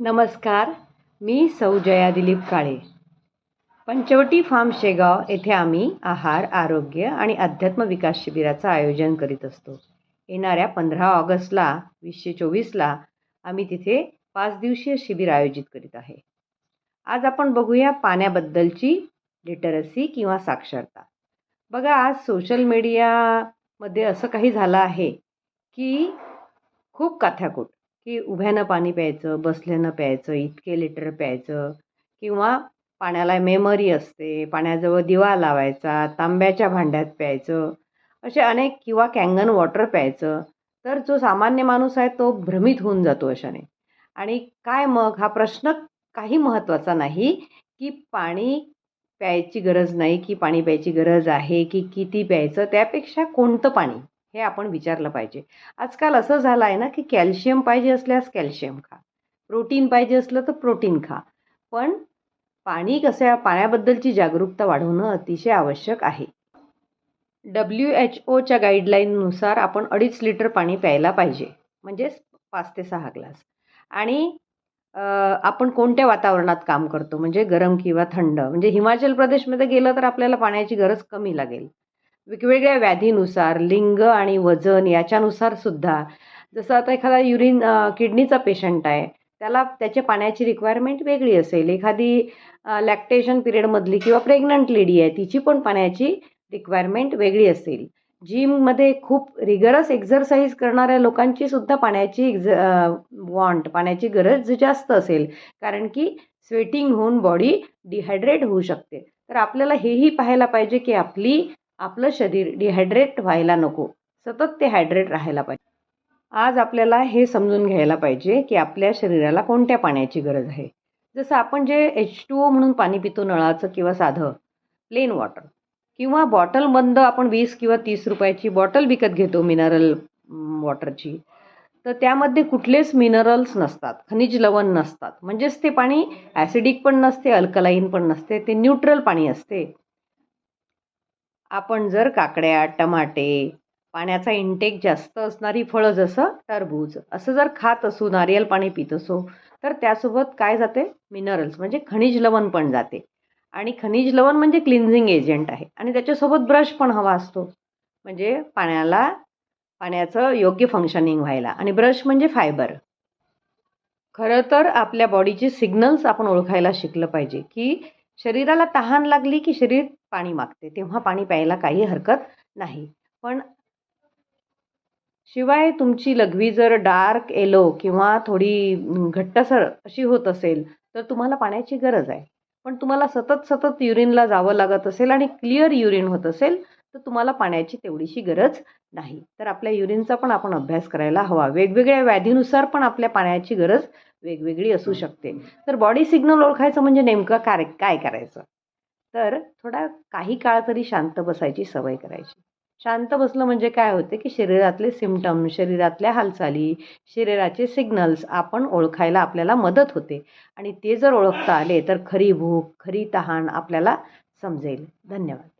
नमस्कार मी सौ जया दिलीप काळे. पंचवटी फार्म शेगाव येथे आम्ही आहार आरोग्य आणि अध्यात्म विकास शिबिराचं आयोजन करीत असतो. येणाऱ्या पंधरा ऑगस्टला वीसशे चोवीसला आम्ही तिथे पाच दिवसीय शिबिर आयोजित करीत आहे. आज आपण बघूया पाण्याबद्दलची लिटरसी किंवा साक्षरता. बघा आज सोशल मीडियामध्ये असं काही झालं आहे की खूप काथ्याकूट. की उभ्यानं पाणी प्यायचं बसल्यानं प्यायचं इतके लिटर प्यायचं किंवा पाण्याला मेमरी असते पाण्याजवळ दिवा लावायचा तांब्याच्या भांड्यात प्यायचं असे अनेक किंवा कँगन वॉटर प्यायचं तर जो सामान्य माणूस आहे तो भ्रमित होऊन जातो अशाने. आणि काय मग? हा प्रश्न काही महत्त्वाचा नाही की पाणी प्यायची गरज नाही की पाणी प्यायची गरज आहे की किती प्यायचं त्यापेक्षा कोणतं पाणी? हे आपण विचारलं पाहिजे. आजकाल असं झालं आहे ना की कॅल्शियम पाहिजे असल्यास कॅल्शियम खा. प्रोटीन पाहिजे असलं तर प्रोटीन खा. पण पाणी कसं पाण्याबद्दलची जागरूकता वाढवणं अतिशय आवश्यक आहे. डब्ल्यू एच ओच्या गाईडलाईननुसार आपण अडीच लिटर पाणी प्यायला पाहिजे. म्हणजेच पाच ते सहा ग्लास. आणि आपण कोणत्या वातावरणात काम करतो? म्हणजे गरम किंवा थंड. म्हणजे हिमाचल प्रदेशमध्ये गेलं तर आपल्याला पाण्याची गरज कमी लागेल. वेगवेगळ्या व्याधीनुसार लिंग आणि वजन याच्यानुसार सुद्धा जसं आता एखादा युरिन किडनीचा पेशंट आहे त्याला त्याच्या पाण्याची रिक्वायरमेंट वेगळी असेल. एखादी लॅक्टेशन पिरियडमधली किंवा प्रेग्नंट लेडी आहे तिची पण पाण्याची रिक्वायरमेंट वेगळी असेल. जिममध्ये खूप रिगरस एक्झरसाईज करणाऱ्या लोकांची सुद्धा पाण्याची एक्झ वॉन्ट पाण्याची गरज जास्त असेल. कारण की स्वेटिंग होऊन बॉडी डिहायड्रेट होऊ शकते. तर आपल्याला हेही पाहायला पाहिजे की आपली आपलं शरीर डिहायड्रेट व्हायला नको. सतत ते हायड्रेट राहायला पाहिजे. आज आपल्याला हे समजून घ्यायला पाहिजे की आपल्या शरीराला कोणत्या पाण्याची गरज आहे? जसं आपण जे एच टू ओ म्हणून पाणी पितो नळाचं किंवा साधं प्लेन वॉटर किंवा बॉटल बंद आपण वीस किंवा तीस रुपयाची बॉटल विकत घेतो मिनरल वॉटरची तर त्यामध्ये कुठलेच मिनरल्स नसतात खनिज लवण नसतात. म्हणजेच ते पाणी ॲसिडिक पण नसते अल्कलाईन पण नसते ते न्यूट्रल पाणी असते. आपण जर काकड्या टमाटे पाण्याचा इंटेक जास्त असणारी फळं जसं टरबूज असं जर खात असू नारियल पाणी पित असो तर त्यासोबत काय जाते? मिनरल्स म्हणजे खनिज लवण पण जाते. आणि खनिज लवण म्हणजे क्लिन्झिंग एजंट आहे. आणि त्याच्यासोबत ब्रश पण हवा असतो. म्हणजे पाण्याला पाण्याचं योग्य फंक्शनिंग व्हायला. आणि ब्रश म्हणजे फायबर खरं तर आपल्या बॉडीचे सिग्नल्स आपण ओळखायला शिकलं पाहिजे की शरीराला तहान लागली की शरीर पाणी मागते तेव्हा पाणी प्यायला काही हरकत नाही. पण शिवाय तुमची लघवी जर डार्क येलो किंवा थोडी घट्टसर अशी होत असेल तर तुम्हाला पाण्याची गरज आहे. पण तुम्हाला सतत सतत युरिनला जावं लागत असेल आणि क्लिअर युरिन होत असेल तर तुम्हाला पाण्याची तेवढीशी गरज नाही. तर आपल्या युरिनचा पण आपण अभ्यास करायला हवा. वेगवेगळ्या व्याधीनुसार पण आपल्या पाण्याची गरज वेगवेगळी असू शकते. तर बॉडी सिग्नल ओळखायचं म्हणजे नेमकं काय काय करायचं? तर थोडा काही काळ तरी शांत बसायची सवय करायची. शांत बसलं म्हणजे काय होते की शरीरातले सिमटम शरीरातल्या हालचाली शरीराचे सिग्नल्स आपण ओळखायला आपल्याला मदत होते. आणि ते जर ओळखता आले तर खरी भूक खरी तहान आपल्याला समजेल. धन्यवाद.